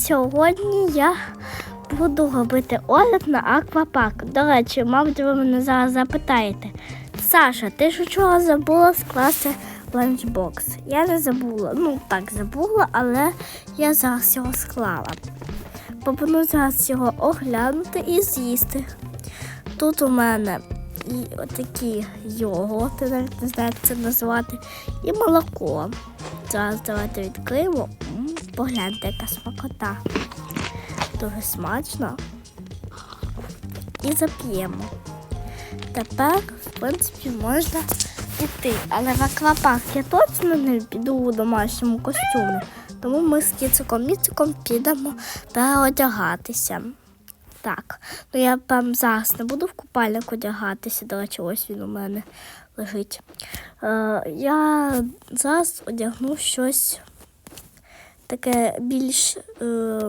Сьогодні я буду робити огляд на аквапарк. До речі, мабуть, ви мене зараз запитаєте. Саша, ти ж вчора забула скласти ланчбокс. Я не забула. Ну так забула, але я зараз його склала. Пропоную зараз його оглянути і з'їсти. Тут у мене і отакі йогурти, не знаю, як це назвати, і молоко. Зараз давайте відкриємо. Погляньте, яка смакота. Дуже смачно. І зап'ємо. Тепер, в принципі, можна йти. Але в аквапарк я точно не піду у домашньому костюмі. Тому ми з кіциком міциком підемо переодягатися. Так, ну я прям зараз не буду в купальник одягатися, до речі, ось він у мене лежить. Е, я зараз одягну щось таке більш е,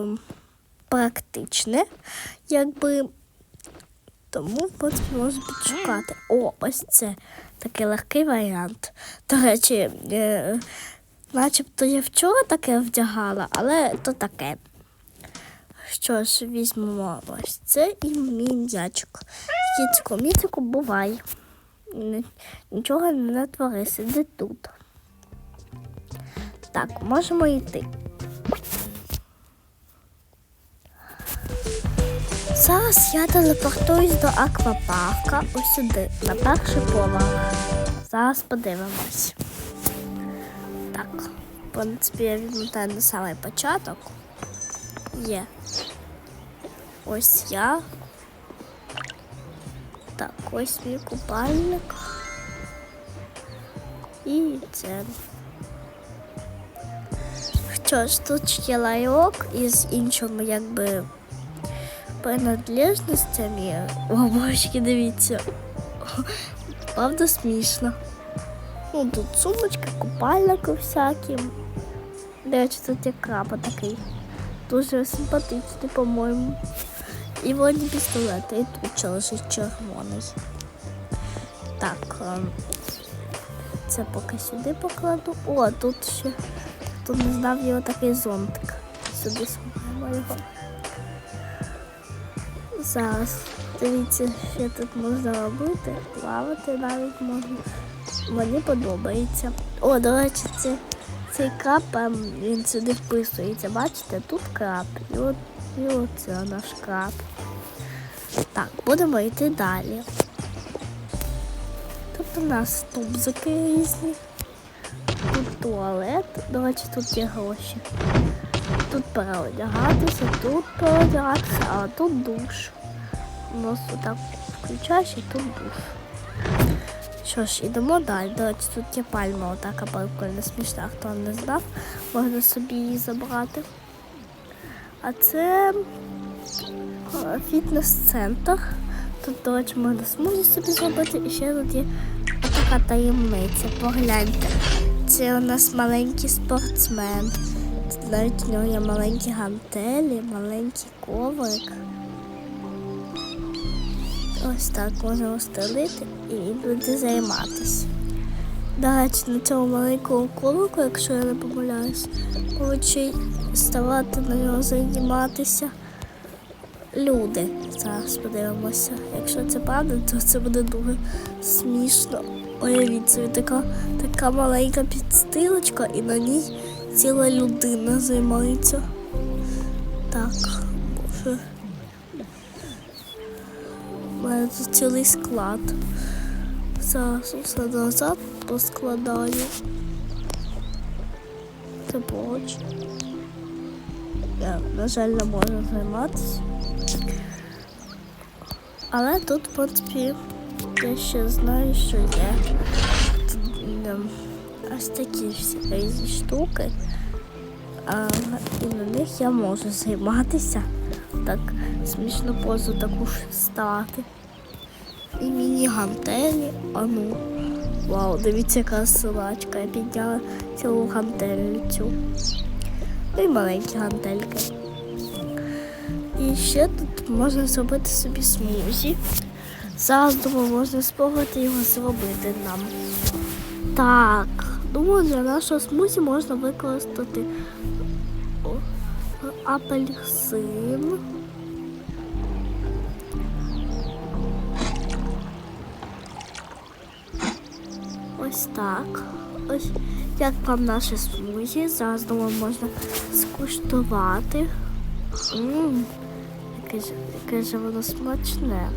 практичне, якби. Тому, можна підшукати. О, ось це такий легкий варіант. До речі, е, начебто я вчора таке вдягала, але то таке. Що ж, візьмемо ось це і мій м'ячик. Кіцько, міцику, бувай. Нічого не натвори, сиди тут. Так, можемо йти. Зараз я телепортуюсь до аквапарка ось сюди, на перший поверх. Зараз подивимось. Так, в принципі, я відмотаю на самий початок. Є. Ось я. Так, ось мій купальник. І це. Що ж, тут є лайок із іншими, якби, принадлежностями. О, божечки, дивіться. Правда смішно. Ну, тут сумочки, купальники всякі. До речі, тут є краба такий. Дуже симпатичний, по-моєму. І водні пістолети, і тут лежить червоний. Так, ем, це поки сюди покладу. О, тут ще хто не знав його такий зонтик. Сюди сховаємо його. Зараз дивіться, що тут можна робити. Плавати навіть можна. Мені подобається. О, до речі, це, цей краб, ем, він сюди вписується. Бачите, тут краб. І, от, і оце наш краб. Так, будемо йти далі. Тут у нас тубзики різні. Тут туалет. До речі, тут є гроші. Тут переодягатися, тут переодягатися, а тут душ. У нас отак включаєш і тут душ. Що ж, ідемо далі. До речі, тут є пальма, отака прикольна смішна, хто не знав, можна собі її забрати. А це е, фітнес-центр. Тут, до речі, можна смузі собі зробити. І ще тут є така таємниця. Погляньте. Це у нас маленький спортсмен. Навіть у нього є маленькі гантелі, маленький коврик. Ось так можна розстелити і він буде займатися. До речі, на цьому маленькому колику, якщо я не помиляюсь, хочуть ставати на нього займатися люди. Зараз подивимося. Якщо це правда, то це буде дуже смішно. Уявіть собі, така, така маленька підстилочка і на ній ціла людина займається. Так, боже. У мене тут цілий склад. Зараз усе назад поскладаю. Це поруч. Я, на жаль, не можу займатися. Але тут, в принципі, я ще знаю, що є ось такі всі різні штуки. А, і на них я можу займатися. Так смішно позу таку ж стати. І міні-гантелі. А ну. Вау, дивіться, яка силачка. Я підняла цілу гантелю цю. Ну і маленькі гантельки. І ще тут можна зробити собі смузі. Зараз думаю, можна спробувати його зробити нам. Так, думаю, для нашого смузі можна використати. Апельсин. Ось так. Ось як вам наше смузі. Зараз думаю, можна скуштувати. Ммм, яке яке ж воно смачне.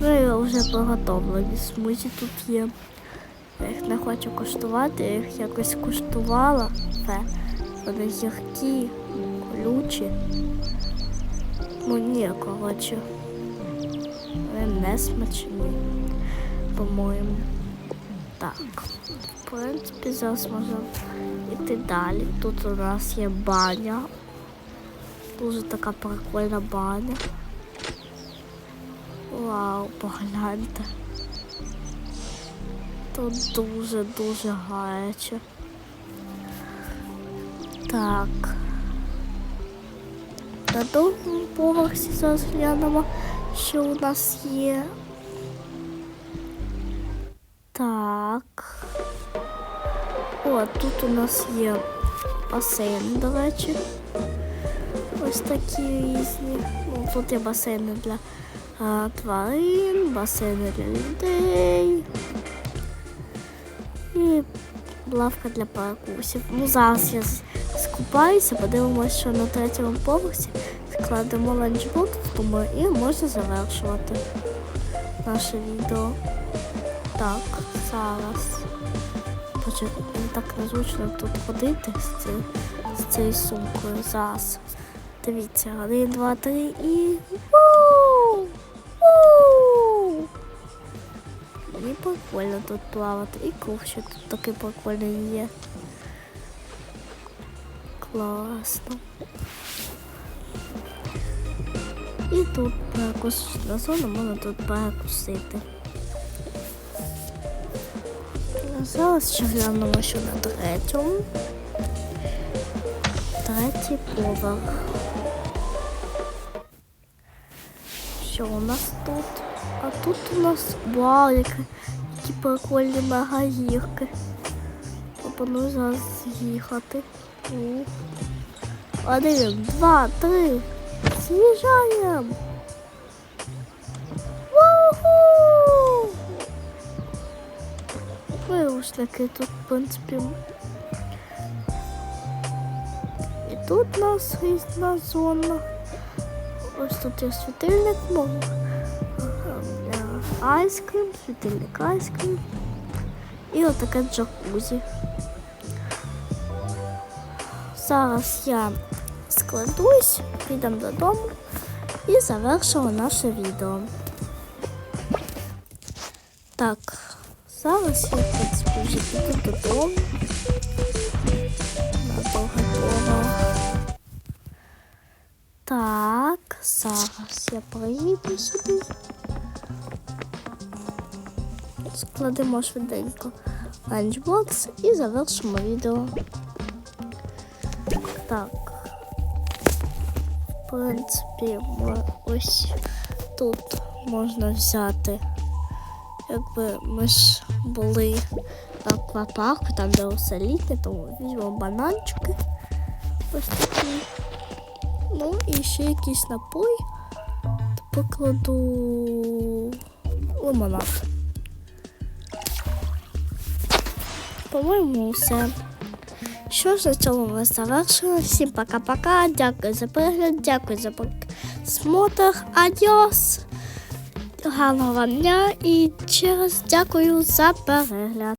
Ну і вже приготовлені смузі тут є. Я їх не хочу куштувати, я їх якось куштувала. Вони гіркі, колючі. Ну ні, коротше. Вони не смачні, по-моєму. Так. В принципі, зараз можемо йти далі. Тут у нас є баня. Дуже така прикольна баня. Вау, погляньте. Тут дуже-дуже гаряче. Так. На другому поверсі зараз глянемо, що у нас є. Так. О, тут у нас є басейн, до речі. Ось такі різні. Ну, тут є басейни для а, тварин, басейни для людей. І лавка для перекусів. Ну, зараз я скупаюся, подивимося, що на третьому поверсі складемо ланчбот, тому і можна завершувати наше відео. Так, зараз. Так незручно тут ходити з, ці, з цією сумкою. Зараз. Дивіться, один, два, три і. Прикольно тут плавати. І ще тут такий прикольний є. Класно. І тут перекусна зона, можна тут перекусити. Зараз ще глянемо, що на третьому. Третій поверх. Що у нас тут? А тут у нас вау, які, прикольні мега гірки. Пропоную зараз з'їхати. Один, два, три. З'їжджаємо. Вирушники тут, в принципі. І тут у нас різна зона. Ось тут є світильник, мов. Айскрім, світильник айскрім. І отаке джакузі. Зараз я складусь, підемо додому і завершила наше відео. Так, зараз я, в принципі, вже піду додому. Надовго-довго. Так, зараз я приїду сюди. Складемо швиденько ланчбокс і завершимо відео. Так. В принципі, ось тут можна взяти. Якби ми ж були в аквапарку, там де усе літнє, тому візьмемо бананчики. Ось такі. Ну і ще якийсь напой. Покладу лимонад. По-моєму, все. Що ж, на цьому ми завершили. Всім пока-пока. Дякую за перегляд, дякую за просмотр. Адіос. Гарного вам дня і ще раз дякую за перегляд.